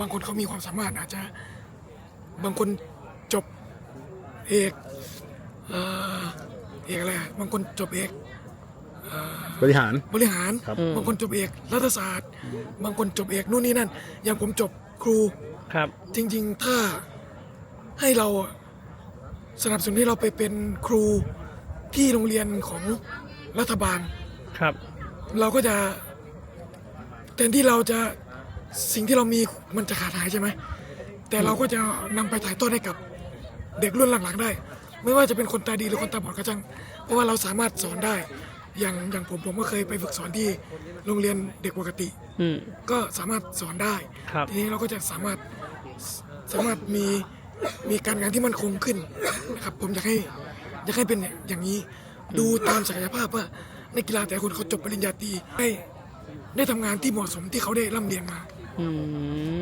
บางคนเขามีความสามารถอาจจะบางคนจบเอกเอ่อเอกอะไรอะบางคนจบเอกบริหารบริหารครับบางคนจบเอกรัฐศาสตร์ บางคนจบเอกนู่นนี่นั่น อย่างผมจบครูครับ จริง ๆ ถ้าให้เราสนับสนุนให้เราไปเป็นครูที่โรงเรียนของรัฐบาลครับ เราก็จะแทนที่เราจะ สิ่งที่เรามีมันจะขาดหายใช่ไหม แต่เราก็จะนำไปถ่ายทอดให้กับเด็กรุ่นหลังๆได้ ไม่ว่าจะเป็นคนตาดีหรือคนตาบอดก็ช่างเพราะว่าเราสามารถสอนได้ อย่างอย่างผมผมก็เคยไปฝึกสอนที่โรงเรียนเด็กปกติอืมก็สามารถสอนได้ครับทีนี้เราก็จะสามารถสามารถมีมีการงานที่มั่นคงขึ้นนะครับผมอยากให้อยากให้เป็นอย่างนี้ ดูตามศักยภาพว่านักกีฬาแต่ละคนเขาจบปริญญาตรีได้ได้ทำงานที่เหมาะสมที่เขาได้ร่ำเรียนมาอืม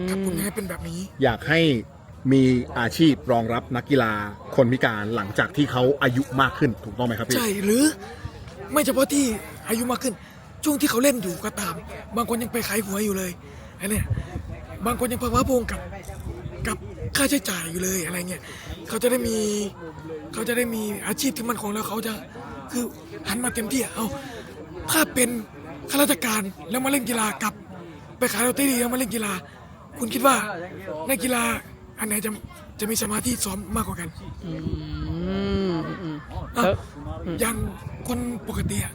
ครับผมอยากให้เป็นแบบนี้ อยากให้มีอาชีพรองรับนักกีฬาคนพิการหลังจากที่เขาอายุมากขึ้นถูกต้องไหมครับพี่ ใช่หรือ ไม่เฉพาะที่อายุมากขึ้น ช่วงที่เขาเล่นอยู่ก็ตาม บางคนยังไปขายหวยอยู่เลยอันเนี้ยบางคนยังพะวาพงกับกับค่าใช้จ่ายอยู่เลยอะไรเงี้ยเขาจะได้มีเขาจะได้มีอาชีพที่มันคงแล้วเขาจะคือหันมาเต็มที่อะเอาถ้าเป็นข้าราชการแล้วมาเล่นกีฬากับ ไปขายลอตเตอรี่แล้วมาเล่นกีฬา คุณคิดว่านักกีฬาอันไหนจะจะมีสมาธิซ้อมมากกว่ากันอืมอืมอะแล้วอย่างคนปกติอะ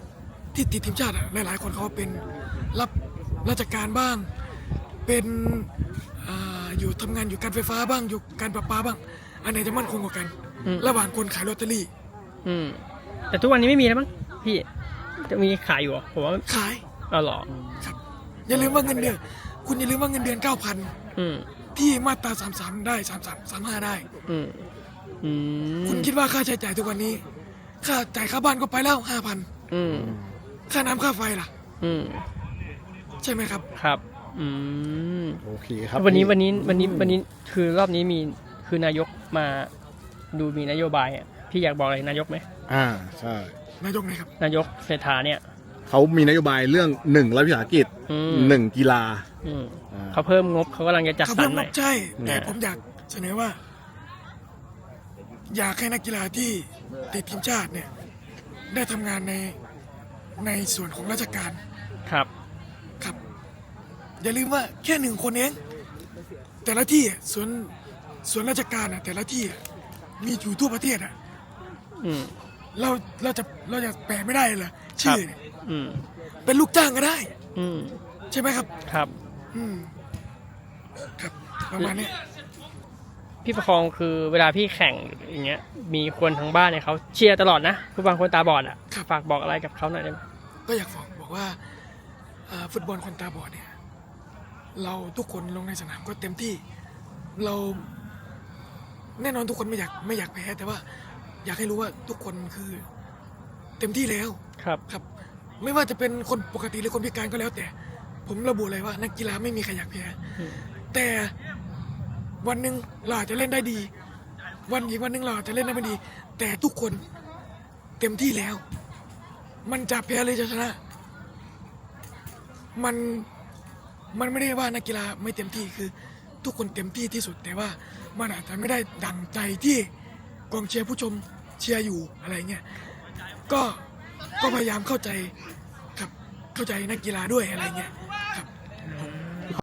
ที่ติดทีมชาติอะหลาย ๆ คนเขาเป็นรับราชการบ้าง เป็นอาอยู่ทำงานอยู่การไฟฟ้าบ้างอยู่การประปาบ้าง อันไหนจะมั่นคงกว่ากัน ระหว่างคนขายลอตเตอรี่อืมแต่ทุกวันนี้ไม่มีแล้วมั้งพี่จะมีขายอยู่เหรอผมว่าขายเอาเหรอ ครับ อย่าลืมว่าเงินเดือน คุณอย่าลืมว่าเงินเดือนเก้าพันอืมที่มาตราสามสามได้สามสามสามห้าได้ อืมอืมคุณคิดว่าค่าใช้จ่ายทุกวันนี้ ค่าจ่ายค่าบ้านก็ไปแล้วห้าพันอืมค่าน้ำค่าไฟล่ะ อืมใช่ไหมครับ ครับอืมโอเคครับวันนี้วันนี้วันนี้วันนี้คือรอบนี้มีคือนายกมาดูมีนโยบายอะพี่อยากบอกอะไรนายกไหมอ่าใช่นายกไหนครับ นายกเศรษฐาเนี่ย เขามีนโยบายเรื่องหนึ่งรัฐวิสาหกิจอืม หนึ่งกีฬาอืมอ่า เขาเพิ่มงบเขากำลังจะจัดเขาสรเพิ่รมใหงม่บใช่ แต่เนี่ยผมอยากเสนอว่า อยากให้นักกีฬาที่ติดทีมชาติเนี่ย ได้ทำงานในในส่วนของราชการครับ ครับ อย่าลืมว่าแค่หนึ่งคนเอง แต่ละที่อะส่วนส่วนราชการอะแต่ละที่อะมีอยู่ทั่วประเทศอะอืม เราเราจะเราจะแปลไม่ได้เหรอชื่อเนี่ยอืมเป็นลูกจ้างก็ได้ อืมใช่ไหมครับ ครับ อืมครับประมาณเนี้ยพี่ประคองคือเวลาพี่แข่งอย่างเงี้ย มีคนทางบ้านเนี่ยเขาเชียร์ตลอดนะผู้บางคนตาบอดอะครับฝากบอกอะไรกับเขาหน่อยได้ไหมก็อยากบอกบอกว่าเอ่อฟุตบอลคนตาบอดเนี่ย เราทุกคนลงในสนามก็เต็มที่ เรา แน่นอนทุกคนไม่อยากไม่อยากแพ้แต่ว่า อยากให้รู้ว่าทุกคนคือเต็มที่แล้วครับครับ ไม่ว่าจะเป็นคนปกติหรือคนพิการก็แล้วแต่ ผมระบุเลยว่า นักกีฬาไม่มีใครอยากแพ้อืมแต่วันหนึ่งเราอาจจะเล่นได้ดี วันอีกวันหนึ่งเราอาจจะเล่นได้ไม่ดี แต่ทุกคนเต็มที่แล้ว มันจะแพ้หรือจะชนะ มันมันไม่ได้ว่านักกีฬาไม่เต็มที่คือ ทุกคนเต็มที่ที่สุดแต่ว่ามันอาจจะไม่ได้ดังใจที่กองเชียร์ผู้ชม เชียร์อยู่อะไรเงี้ยก็ก็พยายามเข้าใจครับเข้าใจนักกีฬาด้วยอะไรเงี้ย